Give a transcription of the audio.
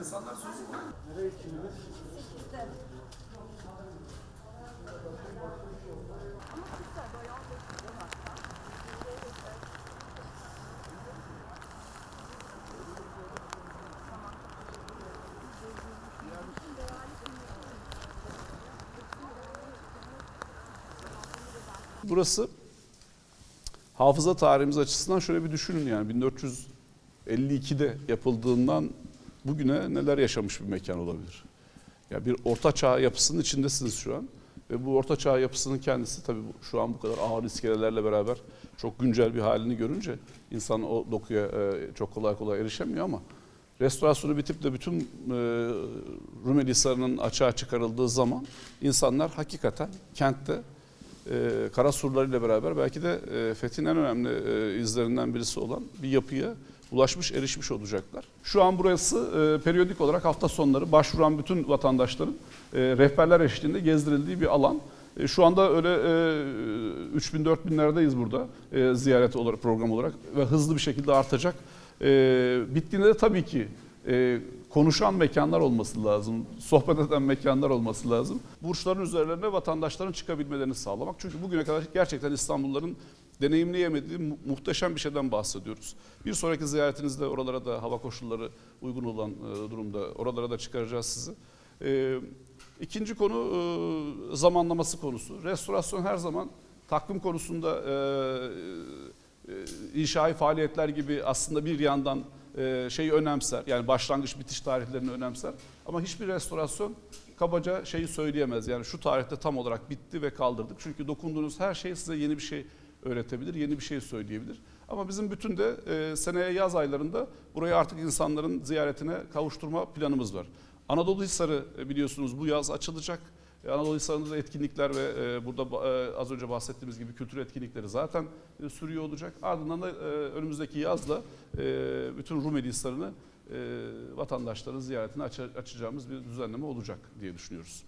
insanlar sözü var. Burası hafıza tarihimiz açısından şöyle bir düşünün yani 1452'de yapıldığından bugüne neler yaşamış bir mekan olabilir. Ya bir orta çağ yapısının içindesiniz şu an. Ve bu orta çağ yapısının kendisi tabii şu an bu kadar ağır iskelelerle beraber çok güncel bir halini görünce insan o dokuya e, çok kolay kolay erişemiyor ama restorasyonu bitip de bütün e, Rumeli Hisarı'nın açığa çıkarıldığı zaman insanlar hakikaten kentte e, kara surlarıyla beraber belki de e, en önemli e, izlerinden birisi olan bir yapıya ulaşmış, erişmiş olacaklar. Şu an burası e, periyodik olarak hafta sonları başvuran bütün vatandaşların e, rehberler eşliğinde gezdirildiği bir alan. E, şu anda öyle e, 3000-4000'lerdeyiz burada e, ziyaret olarak program olarak ve hızlı bir şekilde artacak. E, bittiğinde de tabii ki e, konuşan mekanlar olması lazım, sohbet eden mekanlar olması lazım. Burçların üzerlerine vatandaşların çıkabilmelerini sağlamak. Çünkü bugüne kadar gerçekten İstanbulluların deneyimleyemediği mu- muhteşem bir şeyden bahsediyoruz. Bir sonraki ziyaretinizde oralara da hava koşulları uygun olan e, durumda oralara da çıkaracağız sizi. E, ikinci konu e, zamanlaması konusu. Restorasyon her zaman takvim konusunda e, e, inşai faaliyetler gibi aslında bir yandan şeyi önemser. Yani başlangıç bitiş tarihlerini önemser. Ama hiçbir restorasyon kabaca şeyi söyleyemez. Yani şu tarihte tam olarak bitti ve kaldırdık. Çünkü dokunduğunuz her şey size yeni bir şey öğretebilir, yeni bir şey söyleyebilir. Ama bizim bütün de e, seneye yaz aylarında burayı artık insanların ziyaretine kavuşturma planımız var. Anadolu Hisarı e, biliyorsunuz bu yaz açılacak. E, Anadolu Hisarı'nda da etkinlikler ve e, burada e, az önce bahsettiğimiz gibi kültür etkinlikleri zaten e, sürüyor olacak. Ardından da e, önümüzdeki yazda e, bütün Rumeli Hisarı'nı e, vatandaşların ziyaretine aç- açacağımız bir düzenleme olacak diye düşünüyoruz.